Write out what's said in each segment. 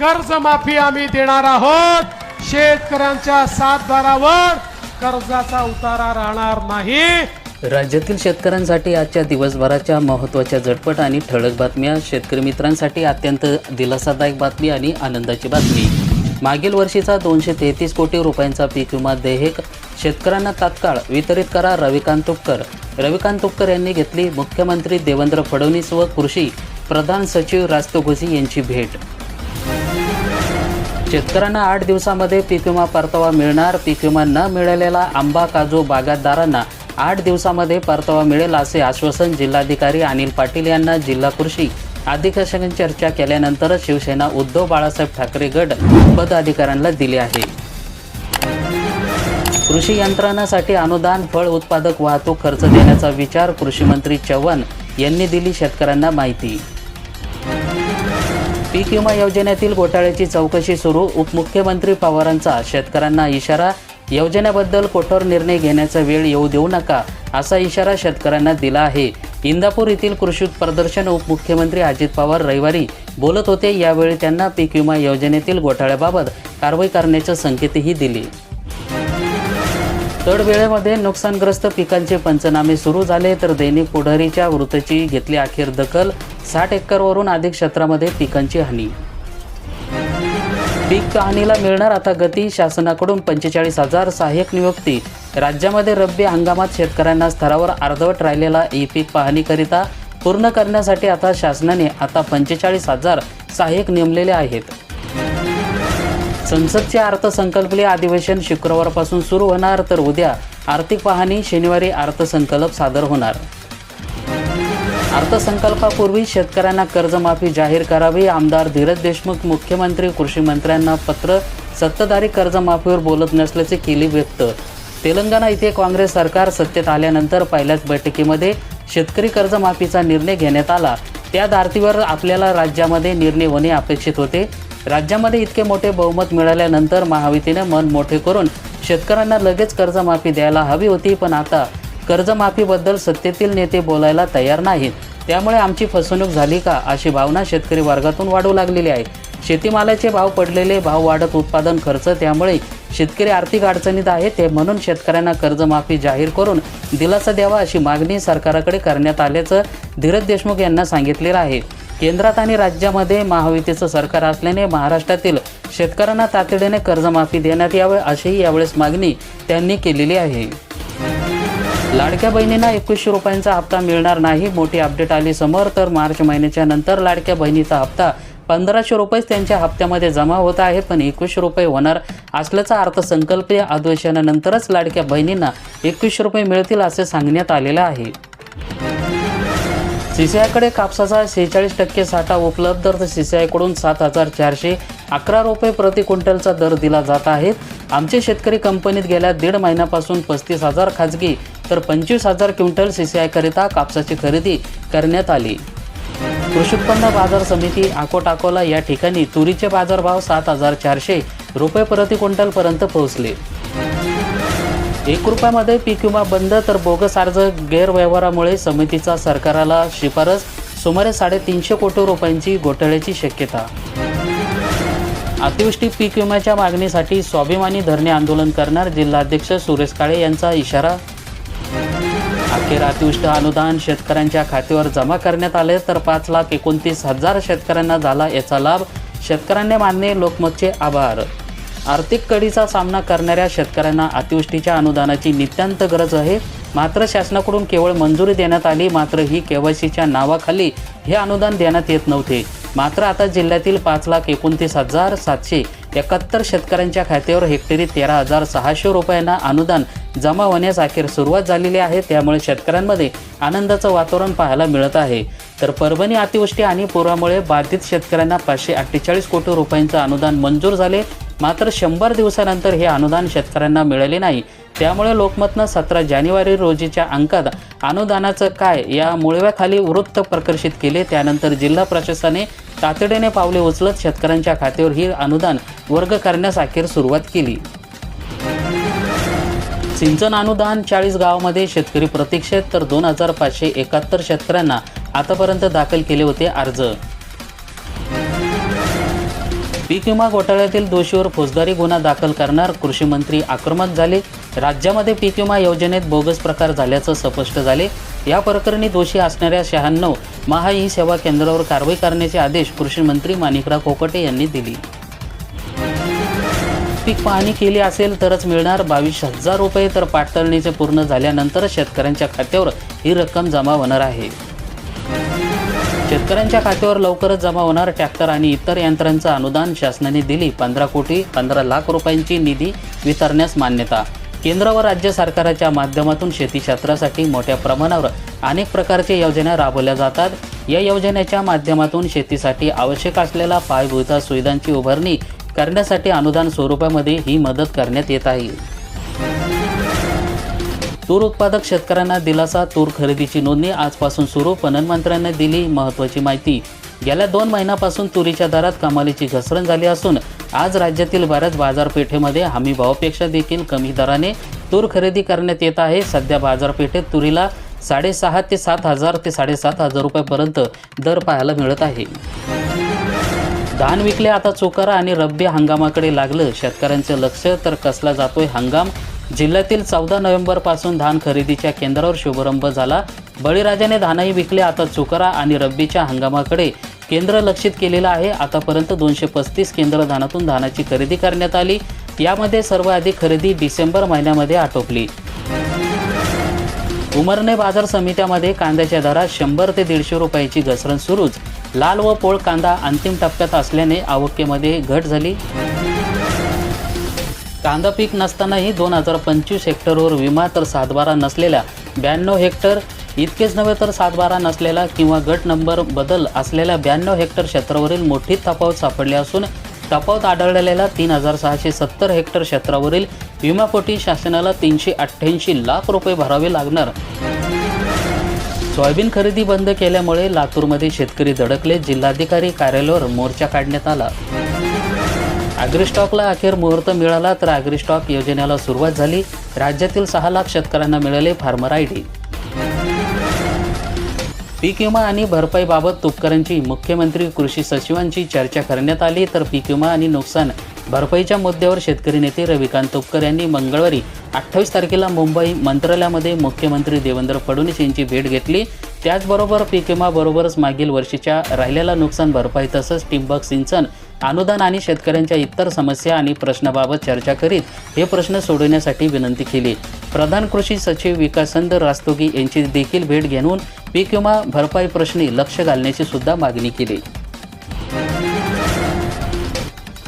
कर्जमाफी आम्ही देणार आहोत. शेतकऱ्यांच्या सातबारावर कर्जाचा उतारा राहणार नाही. राज्यातील शेतकऱ्यांसाठी आजच्या दिवसभराच्या महत्त्वाच्या झटपट आणि ठळक बातम्या शेतकरी मित्रांसाठी अत्यंत दिलासादायक बातमी आणि आनंदाची बातमी. मागील वर्षीचा दोनशे तेहतीस कोटी रुपयांचा पीक विमा देहेक शेतकऱ्यांना तात्काळ वितरित करा रविकांत तुपकर. रविकांत तुपकर यांनी घेतली मुख्यमंत्री देवेंद्र फडणवीस व कृषी प्रधान सचिव रास्तोगोजी यांची भेट. शेतकऱ्यांना आठ दिवसामध्ये पीक विमा परतावा मिळणार. पीक विमा न मिळालेला आंबा काजू बागायतदारांना आठ दिवसामध्ये परतावा मिळेल असे आश्वासन जिल्हाधिकारी अनिल पाटील यांना जिल्हा कृषी अधिकाऱ्यांशी चर्चा केल्यानंतर शिवसेना उद्धव बाळासाहेब ठाकरे गट पदाधिकाऱ्यांना दिले आहे. कृषी यंत्रणासाठी अनुदान फळ उत्पादक वाहतूक खर्च देण्याचा विचार कृषीमंत्री चव्हाण यांनी दिली शेतकऱ्यांना माहिती पीक विमा योजनेतील घोटाळ्याची चौकशी सुरू. उपमुख्यमंत्री पवारांचा शेतकऱ्यांना इशारा योजनेबद्दल कठोर निर्णय घेण्याचा वेळ येऊ देऊ नका असा इशारा शेतकऱ्यांना दिला आहे. इंदापूर येथील कृषी प्रदर्शन उपमुख्यमंत्री अजित पवार रविवारी बोलत होते. यावेळी त्यांना पीक विमा योजनेतील घोटाळ्याबाबत कारवाई करण्याचे संकेतही दिले. दर वेळेमध्ये नुकसानग्रस्त पिकांचे पंचनामे सुरू झाले तर दैनिक पुढारीच्या वृत्तीची घेतली अखेर दखल. साठ एकरवरून अधिक क्षेत्रामध्ये पिकांची हानी. पीक हानीला मिळणार आता गती शासनाकडून पंचेचाळीस हजार सहाय्यक नियुक्ती. राज्यामध्ये रब्बी हंगामात शेतकऱ्यांना स्तरावर अर्धवट राहिलेला ई पीक पाहणीकरिता पूर्ण करण्यासाठी आता शासनाने आता पंचेचाळीस हजार सहाय्यक नेमलेले आहेत. संसदचे अर्थसंकल्पीय अधिवेशन शुक्रवारपासून सुरू होणार तर उद्या आर्थिक पाहणी शनिवारी अर्थसंकल्प सादर होणार. अर्थसंकल्पापूर्वी शेतकऱ्यांना कर्जमाफी जाहीर करावी आमदार धीरज देशमुख मुख्यमंत्री कृषी मंत्र्यांना पत्र सत्ताधारी कर्जमाफीवर बोलत नसल्याचे केले व्यक्त. तेलंगणा इथे काँग्रेस सरकार सत्तेत आल्यानंतर पहिल्याच बैठकीमध्ये शेतकरी कर्जमाफीचा निर्णय घेण्यात आला. त्या धारतीवर आपल्याला राज्यामध्ये निर्णय होणे अपेक्षित होते. राज्यामध्ये इतके मोठे बहुमत मिळाल्यानंतर महायुतीने मन मोठे करून शेतकऱ्यांना लगेच कर्जमाफी द्यायला हवी होती पण आता कर्जमाफीबद्दल सत्तेतील नेते बोलायला तयार नाहीत. त्यामुळे आमची फसवणूक झाली का अशी भावना शेतकरी वर्गातून वाढू लागलेली आहे. शेतीमालाचे भाव पडलेले भाव वाढत उत्पादन खर्च त्यामुळे शेतकरी आर्थिक अडचणीत आहे ते म्हणून शेतकऱ्यांना कर्जमाफी जाहीर करून दिलासा द्यावा अशी मागणी सरकारकडे करण्यात आल्याचं धीरज देशमुख यांना सांगितलेलं आहे. केंद्रात आणि राज्यामध्ये महायुतीचं सरकार असल्याने महाराष्ट्रातील शेतकऱ्यांना तातडीने कर्जमाफी देण्यात यावे अशीही यावेळेस मागणी त्यांनी केलेली आहे. लाडक्या बहिणींना एकवीसशे रुपयांचा हप्ता मिळणार नाही मोठी अपडेट आली समोर तर मार्च महिन्याच्या नंतर लाडक्या बहिणीचा हप्ता पंधराशे रुपयेच त्यांच्या हप्त्यामध्ये जमा होत आहे पण एकवीसशे रुपये होणार असल्याचा अर्थसंकल्पीय अधिवेशनानंतरच लाडक्या बहिणींना एकवीसशे रुपये मिळतील असे सांगण्यात आलेलं आहे. सीसीआयकडे कापसाचा शेहेचाळीस टक्के साठा उपलब्ध तर सीसीआयकडून सात हजार चारशे अकरा रुपये प्रति क्विंटलचा दर दिला जात आहे. आमचे शेतकरी कंपनीत गेल्या दीड महिन्यापासून पस्तीस हजार खाजगी तर पंचवीस हजार क्विंटल सीसीआयकरिता कापसाची खरेदी करण्यात आली. कृषी उत्पन्न बाजार समिती अकोट या ठिकाणी तुरीचे बाजारभाव सात हजार चारशे रुपये प्रति क्विंटलपर्यंत पोहोचले. एक रुपयामध्ये पीक विमा बंद तर बोगस अर्ज गैरव्यवहारामुळे समितीचा सरकाराला शिफारस. सुमारे साडेतीनशे कोटी रुपयांची घोटाळ्याची शक्यता. अतिवृष्टी पीक विम्याच्या मागणीसाठी स्वाभिमानी धरणे आंदोलन करणार जिल्हाध्यक्ष सुरेश काळे यांचा इशारा. अखेर अतिवृष्टी अनुदान शेतकऱ्यांच्या खात्यावर जमा करण्यात आले तर पाच लाख एकोणतीस हजार शेतकऱ्यांना झाला याचा लाभ. शेतकऱ्यांनी मानणे लोकमतचे आभार. आर्थिक कडीचा सामना करणाऱ्या शेतकऱ्यांना अतिवृष्टीच्या अनुदानाची नितांत गरज आहे. मात्र शासनाकडून केवळ मंजुरी देण्यात आली मात्र ही केवायसीच्या नावाखाली हे अनुदान देण्यात येत नव्हते. मात्र आता जिल्ह्यातील पाच लाख एकोणतीस हजार सातशे एकाहत्तर शेतकऱ्यांच्या खात्यावर हेक्टरी तेरा हजार सहाशे रुपयांना अनुदान जमा होण्यास अखेर सुरुवात झालेली आहे. त्यामुळे शेतकऱ्यांमध्ये आनंदाचं वातावरण पाहायला मिळत आहे. तर परभणी अतिवृष्टी आणि पुरामुळे बाधित शेतकऱ्यांना पाचशे अठ्ठेचाळीस कोटी रुपयांचं अनुदान मंजूर झाले. मात्र शंभर दिवसानंतर हे अनुदान शेतकऱ्यांना मिळाले नाही. त्यामुळे लोकमतनं सतरा जानेवारी रोजीच्या अंकात अनुदानाचं काय या मुळव्याखाली वृत्त प्रकाशित केले. त्यानंतर जिल्हा प्रशासनाने तातडीने पावले उचलत शेतकऱ्यांच्या खात्यावर ही अनुदान वर्ग करण्यास अखेर सुरुवात केली. सिंचन अनुदान चाळीस गावामध्ये शेतकरी प्रतीक्षेत तर दोन हजार पाचशे एकाहत्तर शेतकऱ्यांना आतापर्यंत दाखल केले होते अर्ज. पीक विमा घोटाळ्यातील दोषीवर फौजदारी गुन्हा दाखल करणार कृषीमंत्री आक्रमक झाले. राज्यामध्ये पीक विमा योजनेत बोगस प्रकार झाल्याचं स्पष्ट झाले. या प्रकरणी दोषी असणाऱ्या शहाण्णव महा ई सेवा केंद्रावर कारवाई करण्याचे आदेश कृषीमंत्री माणिकराव कोकटे यांनी दिली. पीक पाहणी केली असेल तरच मिळणार बावीस हजार रुपये तर पाठतळणीचे पूर्ण झाल्यानंतर शेतकऱ्यांच्या खात्यावर ही रक्कम जमा होणार आहे. शेतकऱ्यांच्या खात्यावर लवकरच जमा होणार ट्रॅक्टर आणि इतर यंत्रांचं अनुदान शासनाने दिली. पंधरा कोटी पंधरा लाख रुपयांची निधी वितरण्यास मान्यता. केंद्र व राज्य सरकाराच्या माध्यमातून शेती क्षेत्रासाठी मोठ्या प्रमाणावर अनेक प्रकारच्या योजना राबवल्या जातात. या योजनेच्या माध्यमातून शेतीसाठी आवश्यक असलेल्या पायाभूत सुविधांची उभारणी करण्यासाठी अनुदान स्वरूपामध्ये ही मदत करण्यात येत आहे. तूर उत्पादक शेतकऱ्यांना दिलासा तूर खरेदीची नोंदणी आजपासून सुरू पणन मंत्र्यांनी दिली महत्त्वाची माहिती. गेल्या दोन महिन्यापासून तुरीच्या दरात कमालीची घसरण झाली असून आज राज्यातील बऱ्याच बाजारपेठेमध्ये हमी भावापेक्षा देखील कमी दराने तूर खरेदी करण्यात येत आहे. सध्या बाजारपेठेत तुरीला साडेसहा ते सात हजार ते साडेसात हजार रुपयापर्यंत दर पाहायला मिळत आहे. धान विकले आता चोकारा आणि रब्बी हंगामाकडे लागलं. शेतकऱ्यांचं लक्ष तर कसला जातोय हंगाम? जिल्ह्यातील चौदा नोव्हेंबरपासून धान खरेदीच्या केंद्रावर शुभारंभ झाला. बळीराजाने धानही विकले. आता चुकरा आणि रब्बीच्या हंगामाकडे केंद्र लक्षित केलेलं आहे. आतापर्यंत दोनशे पस्तीस केंद्र धानातून धानाची खरेदी करण्यात आली. यामध्ये सर्वाधिक खरेदी डिसेंबर महिन्यामध्ये आटोपली. उमरणे बाजार समित्यामध्ये कांद्याच्या दरात शंभर ते दीडशे रुपयाची घसरण सुरूच. लाल व पोळ कांदा अंतिम टप्प्यात असल्याने आवकेमध्ये घट झाली. कांदा पीक नसतानाही दोन हजार पंचवीस हेक्टरवर विमा तर सातबारा नसलेल्या ब्याण्णव हेक्टर इतकेच नव्हे तर सातबारा नसलेला किंवा गट नंबर बदल असलेल्या ब्याण्णव हेक्टर क्षेत्रावरील मोठी तफावत सापडली असून तफावत आढळलेल्या तीन हजार सहाशे सत्तर हेक्टर क्षेत्रावरील विमापोटी शासनाला तीनशे अठ्ठ्याऐंशी लाख रुपये भरावे लागणार. सोयाबीन खरेदी बंद केल्यामुळे लातूरमध्ये शेतकरी दडकले जिल्हाधिकारी कार्यालयावर मोर्चा काढण्यात आला. ॲग्रिस्टॉकला अखेर मुहूर्त मिळाला तर ॲग्रिस्टॉक योजनेला सुरुवात झाली. राज्यातील सहा लाख शेतकऱ्यांना मिळाले फार्मर आय डी. पीक विमा आणि भरपाईबाबत तुपकरांची मुख्यमंत्री कृषी सचिवांची चर्चा करण्यात आली तर पीक विमा आणि नुकसान भरपाईच्या मुद्द्यावर शेतकरी नेते रविकांत तुपकर यांनी मंगळवारी अठ्ठावीस तारखेला मुंबई मंत्रालयामध्ये मुख्यमंत्री देवेंद्र फडणवीस यांची भेट घेतली. त्याचबरोबर पीक विमाबरोबरच मागील वर्षीच्या राहिलेला नुकसान भरपाई तसंच ठिबक सिंचन अनुदान आणि शेतकऱ्यांच्या इतर समस्या आणि प्रश्नाबाबत चर्चा करीत हे प्रश्न सोडवण्यासाठी विनंती केली. प्रधान कृषी सचिव विकासंद रास्तोगी यांची देखील भेट घेऊन पीक विमा भरपाई प्रश्नी लक्ष घालण्याची सुद्धा मागणी केली.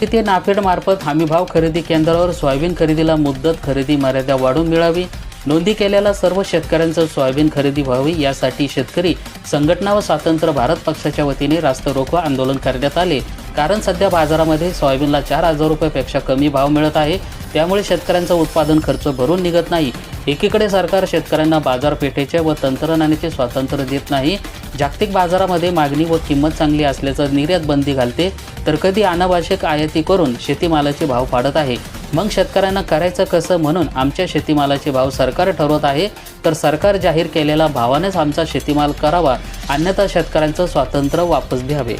तिथे नाफेडमार्फत हमीभाव खरेदी केंद्रावर सोयाबीन खरेदीला मुदत खरेदी मर्यादा वाढवून मिळावी नोंदी केलेल्या सर्व शेतकऱ्यांचं सोयाबीन खरेदी व्हावी यासाठी शेतकरी संघटना व स्वातंत्र्य भारत पक्षाच्या वतीने रास्ता रोको आंदोलन करण्यात आले. कारण सध्या बाजारामध्ये सोयाबीनला चार हजार रुपयापेक्षा कमी भाव मिळत आहे. त्यामुळे शेतकऱ्यांचा उत्पादन खर्च भरून निघत नाही. एकीकडे सरकार शेतकऱ्यांना बाजारपेठेचे व तंत्रज्ञानाचे स्वातंत्र्य देत नाही. जागतिक बाजारामध्ये मागणी व किंमत चांगली असल्याचं निर्यात बंदी घालते. तर कधी अनावश्यक आयाती करून शेतीमालाचे भाव पाडत आहे. मग शेतकऱ्यांना करायचं कसं म्हणून आमच्या शेतीमालाचे भाव सरकार ठरवत आहे. तर सरकार जाहीर केलेल्या भावानेच आमचा शेतीमाल करावा. अन्यथा शेतकऱ्यांचं स्वातंत्र्य वापस घ्यावे.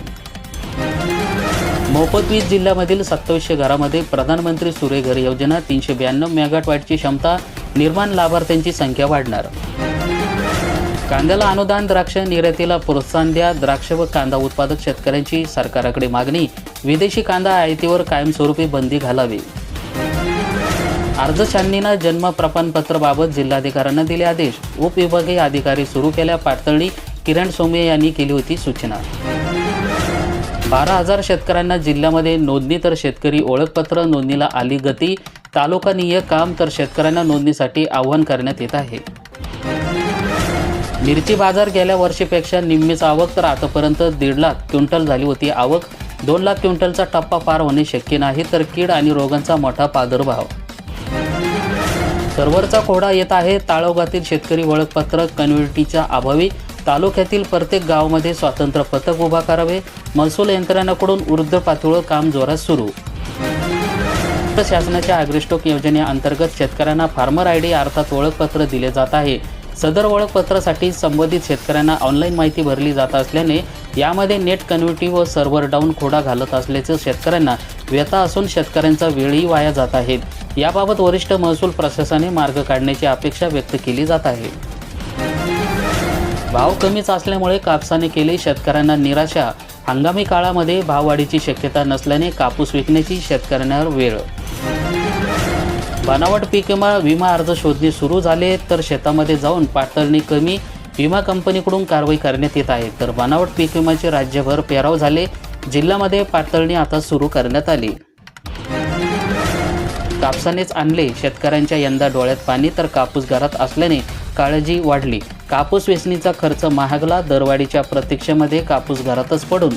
मोफत वीज जिल्ह्यामधील सत्तावीसशे घरामध्ये प्रधानमंत्री सूर्य घर योजना तीनशे ब्याण्णव मेगाटवॅटची क्षमता निर्माण लाभार्थ्यांची संख्या वाढणार. कांद्याला अनुदान द्राक्ष निर्यातीला प्रोत्साहन द्या. द्राक्ष व कांदा उत्पादक शेतकऱ्यांची सरकारकडे मागणी विदेशी कांदा आयातीवर कायमस्वरूपी बंदी घालावी. अर्ज छाननीनं जन्म प्रमाणपत्राबाबत जिल्हाधिकाऱ्यांना दिले आदेश. उपविभागीय अधिकारी सुरू केल्या पातळणी किरण सोमे यांनी केली होती सूचना. बारा हजार शेतकऱ्यांना जिल्ह्यामध्ये नोंदणी तर शेतकरी ओळखपत्र नोंदणीला आली गती. तालुकानीय काम तर शेतकऱ्यांना नोंदणीसाठी आव्हान करण्यात येत आहे. मिरची बाजार गेल्या वर्षीपेक्षा निम्मीच आवक तर आतापर्यंत दीड लाख क्विंटल झाली होती आवक. दोन लाख क्विंटलचा टप्पा पार होणे शक्य नाही तर कीड आणि रोगांचा मोठा प्रादुर्भाव. सर्व्हरचा कोडा येत आहे. ताळोगातील शेतकरी ओळखपत्र कन्व्हिटीच्या अभावी तालुक्यातील प्रत्येक गावामध्ये स्वातंत्र्य पथक उभा करावे. महसूल यंत्रणाकडून ऊर्ध्व पातळीवर काम जोरात सुरू. शासनाच्या अग्रिस्टोक योजनेअंतर्गत शेतकऱ्यांना फार्मर आय डी अर्थात ओळखपत्र दिले जात आहे. सदर ओळखपत्रासाठी संबंधित शेतकऱ्यांना ऑनलाईन माहिती भरली जात असल्याने यामध्ये नेट कन्व्हिटी व सर्व्हर डाऊन खोडा घालत असल्याचं शेतकऱ्यांना व्यथा असून शेतकऱ्यांचा वेळही वाया जात आहेत याबाबत वरिष्ठ महसूल प्रशासनाने मार्ग काढण्याची अपेक्षा व्यक्त केली जात आहे. भाव कमीच असल्यामुळे कापसाने केली शेतकऱ्यांना निराशा. हंगामी काळामध्ये भाववाढीची शक्यता नसल्याने कापूस विकण्याची शेतकऱ्यांवर वेळ. बनावट पीक विमा विमा अर्ज शोधणे सुरू झाले तर शेतामध्ये जाऊन पातळणी कमी विमा कंपनीकडून कारवाई करण्यात येत आहे. तर बनावट पीक विम्याचे राज्यभर पेराव झाले. जिल्ह्यामध्ये पातळणी आता सुरू करण्यात आली. कापसानेच आणले. शेतकऱ्यांच्या यंदा डोळ्यात पाणी तर कापूस घरात असल्याने काळजी वाढली. कापूस वेचणीचा खर्च महागला दरवाढीच्या प्रतीक्षेमध्ये कापूस घरातच पडून